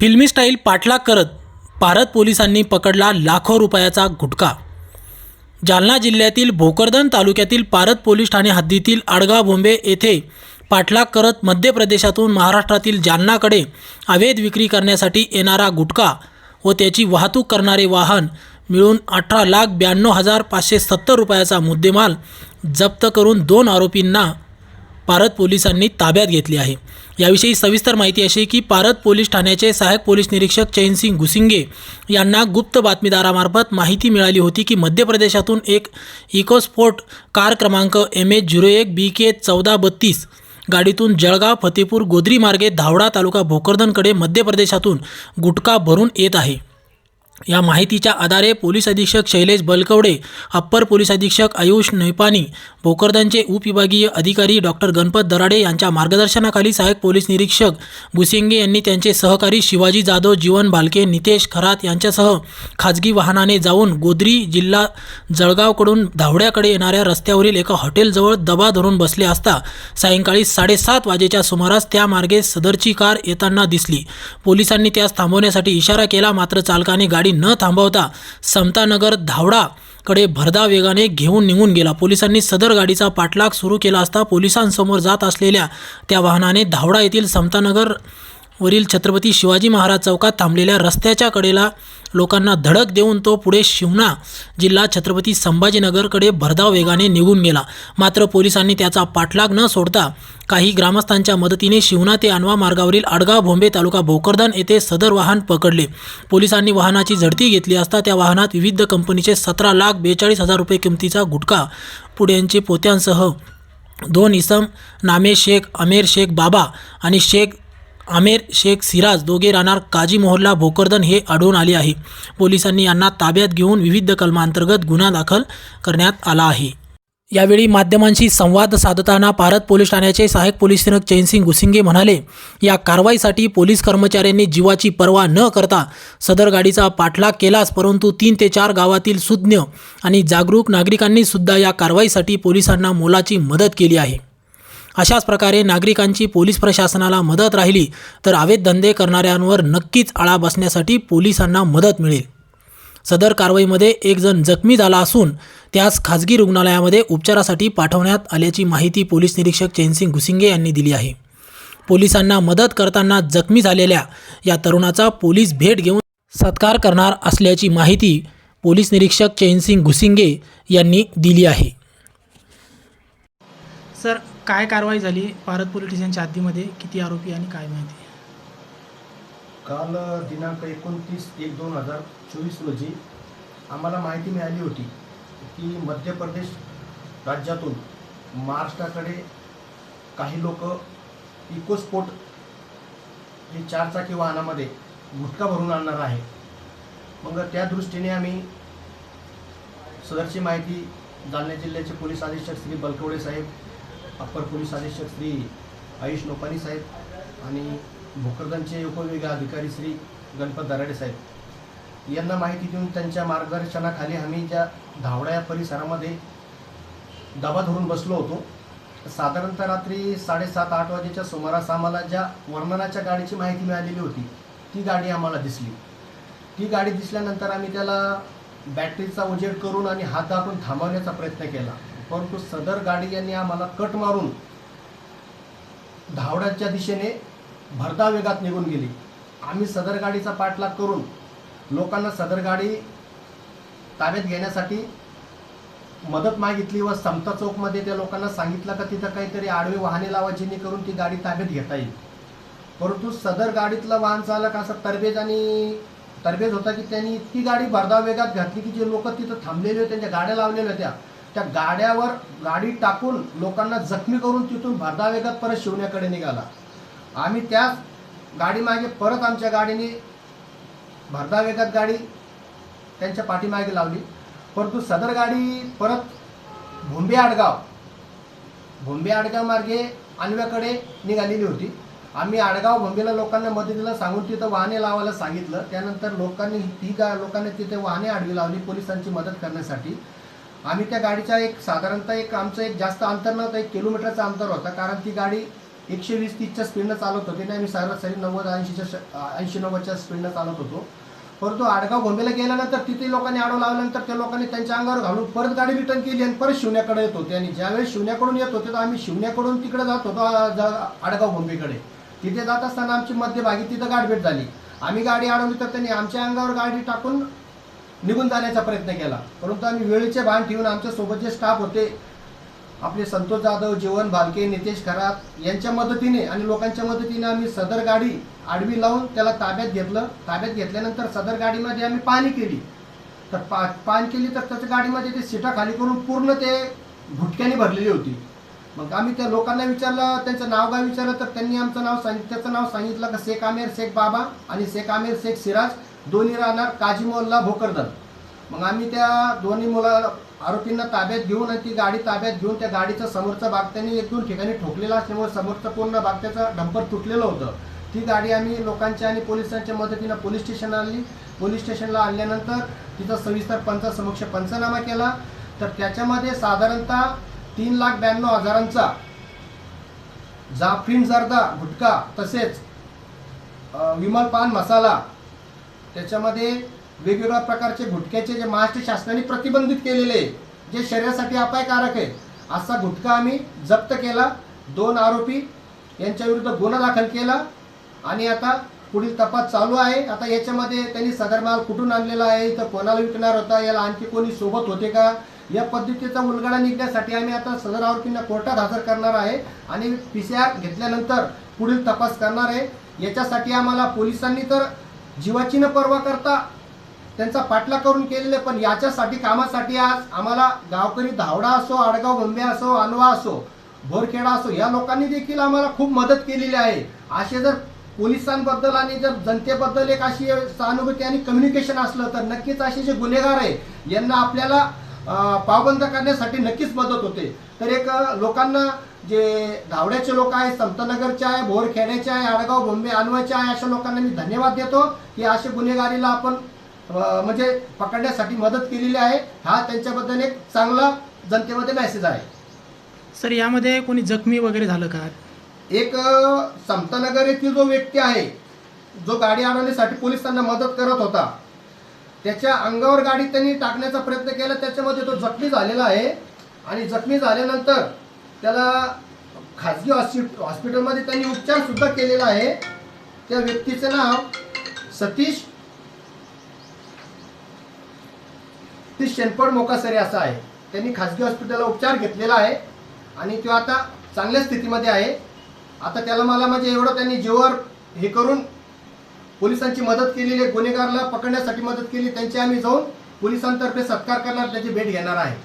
फिल्मी स्टाईल पाठलाग करत भारत पोलिसांनी पकडला लाखो रुपयाचा गुटखा. जालना जिल्ह्यातील भोकरदन तालुक्यातील पारत पोलीस ठाणे हद्दीतील आडगाव बोंबे येथे पाठलाग करत मध्य प्रदेशातून महाराष्ट्रातील जालनाकडे अवैध विक्री करण्यासाठी येणारा गुटखा व त्याची वाहतूक करणारे वाहन मिळून अठरा लाख ब्याण्णव हजार पाचशे सत्तर रुपयाचा मुद्देमाल जप्त करून दोन आरोपींना पारत पोलिसांनी ताब्यात घेतली आहे. याविषयी सविस्तर माहिती अशी की पारत पोलीस ठाण्याचे सहाय्यक पोलीस निरीक्षक चैनसिंग घुसिंगे यांना गुप्त बातमीदारामार्फत माहिती मिळाली होती की मध्य प्रदेशातून एक इकोस्पोर्ट कार क्रमांक एम एच झिरो एक बी के चौदा बत्तीस गाडीतून जळगाव फतेपूर गोद्री मार्गे धावडा तालुका भोकरदनकडे मध्य प्रदेशातून गुटखा भरून येत आहे. या माहितीच्या आधारे पोलीस अधीक्षक शैलेश बलकवडे अप्पर पोलीस अधीक्षक आयुष नैपानी भोकरदनचे उपविभागीय अधिकारी डॉक्टर गणपत दराडे यांच्या मार्गदर्शनाखाली सहाय्यक पोलीस निरीक्षक भुसिंगे यांनी त्यांचे सहकारी शिवाजी जाधव जीवन भालके नितेश खरात यांच्यासह खाजगी वाहनाने जाऊन गोद्री जिल्हा जळगावकडून धावड्याकडे येणाऱ्या रस्त्यावरील एका हॉटेलजवळ दबा धरून बसले असता सायंकाळी साडेसात वाजेच्या सुमारास त्या मार्गे सदरची कार येताना दिसली. पोलिसांनी त्यास थांबवण्यासाठी इशारा केला मात्र चालकाने गाडी न थांबवता समतानगर धावडा कडे भरधाव वेगाने घेऊन निघून गेला. पोलिसांनी सदर गाडीचा पाठलाग सुरू केला असता पोलिसांसमोर जात असलेल्या त्या वाहनाने धावडा येथील समतानगर वरील छत्रपती शिवाजी महाराज चौकात थांबलेल्या रस्त्याच्या कडेला लोकांना धडक देऊन तो पुढे शिवना जिल्हा छत्रपती संभाजीनगरकडे भरधाव वेगाने निघून गेला. मात्र पोलिसांनी त्याचा पाठलाग न सोडता काही ग्रामस्थांच्या मदतीने शिवना ते अनवा मार्गावरील आडगाव भोंबे तालुका भोकरदन येथे सदर वाहन पकडले. पोलिसांनी वाहनाची झडती घेतली असता त्या वाहनात विविध कंपनीचे सतरा लाख बेचाळीस हजार रुपये किमतीचा गुटखा पुड्यांचे पोत्यांसह दोन इसम नामे शेख अमेर शेख बाबा आणि शेख आमेर शेख सिराज दोघे राहणार काजी मोहल्ला भोकरदन हे आढळून आले आहे. पोलिसांनी यांना ताब्यात घेऊन विविध कलमांतर्गत गुन्हा दाखल करण्यात आला आहे. यावेळी माध्यमांशी संवाद साधताना भारत पोलीस ठाण्याचे सहाय्यक पोलीस निरीक्षक चैनसिंग गुसिंगे म्हणाले या कारवाईसाठी पोलीस कर्मचाऱ्यांनी जीवाची पर्वा न करता सदर गाडीचा पाठलाग केलाच परंतु तीन ते चार गावातील सुज्ञ आणि जागरूक नागरिकांनी सुद्धा या कारवाईसाठी पोलिसांना मोलाची मदत केली आहे. अशाच प्रकारे नागरिकांची पोलीस प्रशासनाला मदत राहिली तर अवैध धंदे करणाऱ्यांवर नक्कीच आळा बसण्यासाठी पोलिसांना मदत मिळेल. सदर कारवाईमध्ये एक जण जखमी झाला असून त्यास खाजगी रुग्णालयामध्ये उपचारासाठी पाठवण्यात आल्याची माहिती पोलीस निरीक्षक चैनसिंग घुसिंगे यांनी दिली आहे. पोलिसांना मदत करताना जखमी झालेल्या या तरुणाचा पोलीस भेट घेऊन सत्कार करणार असल्याची माहिती पोलीस निरीक्षक चैनसिंग घुसिंगे यांनी दिली आहे. सर काय कारवाई झाली भारत पोलीस स्टेशनच्या हद्दीमध्ये? किती आरोपी आणि काय माहिती? काल दिनांक एकोणतीस एक दोन हजार चोवीस रोजी आम्हाला माहिती मिळाली होती की मध्य प्रदेश राज्यातून महाराष्ट्राकडे काही लोक इकोस्पोर्ट हे चारचाकी वाहनामध्ये गुटखा भरून आणणार आहे. मग त्या दृष्टीने आम्ही सदरची माहिती जालना जिल्ह्याचे पोलीस अधीक्षक श्री बलकवडे साहेब अप्पर पोलीस अधीक्षक श्री आयुष नोपानी साहेब आणि भोकरदनचे उपविभागीय अधिकारी श्री गणपत दराडे साहेब. यांना माहिती देऊन त्यांच्या मार्गदर्शनाखाली आम्ही ज्या धावडा या परिसरामध्ये दबा धरून बसलो होतो साधारणतः रात्री साडेसात आठ वाजेच्या सुमारास आम्हाला ज्या वर्णनाच्या गाडीची माहिती मिळालेली होती ती गाडी आम्हाला दिसली. ती गाडी दिसल्यानंतर आम्ही त्याला बॅटरीचा उजेड करून आणि हात दाबून थांबवण्याचा प्रयत्न केला. परंतु सदर गाडी यांनी आम्हाला कट मारून धावड्याच्या दिशेने भरधाव वेगात निघून गेली. आम्ही सदर गाडीचा पाठलाग करून लोकांना सदर गाडी ताब्यात घेण्यासाठी मदत मागितली व समता चौकमध्ये त्या लोकांना सांगितलं का तिथं काहीतरी आडवे वाहने लावा जेणेकरून ती गाडी ताब्यात घेता येईल. परंतु सदर गाडीतलं वाहन चालक असा तरबेज आणि तरबेज होता की त्यांनी ती गाडी भरधाव वेगात घातली की जे लोक तिथं थांबलेले होते त्यांच्या गाड्या लावलेल्या होत्या त्या गाड्यावर गाडी टाकून लोकांना जखमी करून तिथून भरधाव वेगात परत शिवण्याकडे निघाला. आम्ही त्याच गाडीमागे परत आमच्या गाडीने भरधाव वेगात गाडी त्यांच्या पाठीमागे लावली. परंतु सदर गाडी परत भोंबे आडगाव भोंबे आडगाव मार्गे आणव्याकडे निघालेली होती. आम्ही आडगाव भोंबेला लोकांना मदतीला सांगून तिथं वाहने लावायला सांगितलं. त्यानंतर लोकांनी ती गा लोकांनी तिथे वाहने आडवी लावली पोलिसांची मदत करण्यासाठी. आम्ही त्या गाडीच्या एक साधारणतः एक आमचं एक जास्त अंतर नव्हतं एक किलोमीटरचं अंतर होतं. कारण ती गाडी एकशे वीस तीसच्या स्पीडनं चालवत होती आणि आम्ही सरासरी नव्वद ऐंशीच्या ऐंशी नव्वदच्या स्पीडनं चालत होतो. परंतु आडगाव गोंबेला गेल्यानंतर तिथे लोकांनी आडव लावल्यानंतर त्या लोकांनी त्यांच्या अंगावर घालून परत गाडी रिटर्न केली आणि परत शिवण्याकडे येत होते. आणि ज्यावेळेस शिवण्याकडून येत होते तर आम्ही शिवण्याकडून तिकडे जात होतो आडगाव गोंबेकडे. तिथे जात असताना आमची मध्यभागी तिथं गाठभेट झाली. आम्ही गाडी अडवली तर त्यांनी आमच्या अंगावर गाडी टाकून निघून जाण्याचा प्रयत्न केला. परंतु आम्ही वेळेचे भान ठेवून आमच्यासोबत जे स्टाफ होते आपले संतोष जाधव जीवन भालके नितेश खरात यांच्या मदतीने आणि लोकांच्या मदतीने आम्ही सदर गाडी आडवी लावून त्याला ताब्यात घेतलं. ताब्यात घेतल्यानंतर सदर गाडीमध्ये आम्ही पाणी केली. तर पा पान केली तर त्याच्या गाडीमध्ये ते सीटा खाली करून पूर्ण ते घुटक्याने भरलेली होती. मग आम्ही त्या लोकांना विचारलं त्यांचं नाव काय विचारलं तर त्यांनी आमचं नाव सांगितलं त्याचं नाव सांगितलं का शेख आमेर शेख बाबा आणि शेख आमेर शेख सिराज. दोन्ही राहणार काजी मोल्ला भोकरदन. मग आम्ही त्या दोन्ही मुला आरोपींना ताब्यात घेऊन आणि ती गाडी ताब्यात घेऊन त्या गाडीचा समोरचा भाग त्यांनी एक दोन ठिकाणी ठोकलेला असल्यामुळे समोरचा पूर्ण भाग त्याचा डंपर तुटलेलं होतं. ती गाडी आम्ही लोकांच्या आणि पोलिसांच्या मदतीनं पोलीस स्टेशन आणली. पोलीस स्टेशनला आणल्यानंतर तिचा सविस्तर पंचासमक्ष पंचनामा केला. तर त्याच्यामध्ये साधारणतः तीन लाख ब्याण्णव हजारांचा जाफिन जर्दा गुटखा तसेच विमल पान मसाला त्याच्यामध्ये वेगवेगळ्या प्रकारचे गुटख्याचे जे महाराष्ट्र शासनाने प्रतिबंधित केलेले आहे, जे शरीरासाठी अपायकारक आहे असा गुटखा आम्ही जप्त केला दोन आरोपी यांच्या विरुद्ध गुन्हा दाखल केला आणि आता पुढील तपास चालू आहे. आता याच्यामध्ये त्यांनी सदर माल कुठून आणलेला आहे तर कोणाला विकणार होता याला आणखी कोणी सोबत होते का? या पद्धतीचा उलगडा निघण्यासाठी आम्ही आता सदर आरोपींना कोर्टात हजर करणार आहे आणि पी सी आर घेतल्यानंतर पुढील तपास करणार आहे. याच्यासाठी आम्हाला पोलिसांनी तर जीवाची न पर्वा करता त्यांचा पाठलाग करून केलेले पण याच्यासाठी कामासाठी आज आम्हाला गावकरी धावडा असो आडगाव बंबे असो अनवा असो भोरखेडा असो या लोकांनी देखील आम्हाला खूप मदत केलेली आहे. असे जर पोलिसांबद्दल आणि जर जनतेबद्दल एक अशी सहानुभूती आणि कम्युनिकेशन असलं तर नक्कीच असे जे गुन्हेगार आहे यांना आपल्याला पावबंद करण्यासाठी नक्कीच मदत होते. तर एक लोकांना जे धावड्याचे लोक आहे संतनगरचे आहे भोरखेड्याचे आहे आडगाव बोंबे अनवाचे आहे अशा लोकांना मी धन्यवाद देतो. की असे गुन्हेगारीला आपण म्हणजे पकडण्यासाठी मदत केलेली आहे. हा त्यांच्याबद्दल एक चांगला जनतेमध्ये मेसेज आहे. सर यामध्ये कोणी जखमी वगैरे झालं का? एक अ, समतानगर येथील जो व्यक्ती आहे जो गाडी अडवण्यासाठी पोलिसांना मदत करत होता त्याच्या अंगावर गाडी त्यांनी टाकण्याचा प्रयत्न केला. त्याच्यामध्ये तो जखमी झालेला आहे. आणि जखमी झाल्यानंतर त्याला खाजगी हॉस्पि हॉस्पिटलमध्ये त्यांनी उपचारसुद्धा केलेला आहे. त्या व्यक्तीचं नाव सतीश ती शेनपड मोकासरे असं आहे. त्यांनी खाजगी हॉस्पिटलला उपचार घेतलेला आहे. आणि तो आता चांगल्या स्थितीमध्ये आहे. आता त्याला मला म्हणजे एवढं त्यांनी जीवर हे करून पोलिसांची मदत केलेली आहे गुन्हेगारला पकडण्यासाठी मदत केली त्यांची आम्ही जाऊन पोलिसांतर्फे सत्कार करणार त्याची भेट घेणार आहे.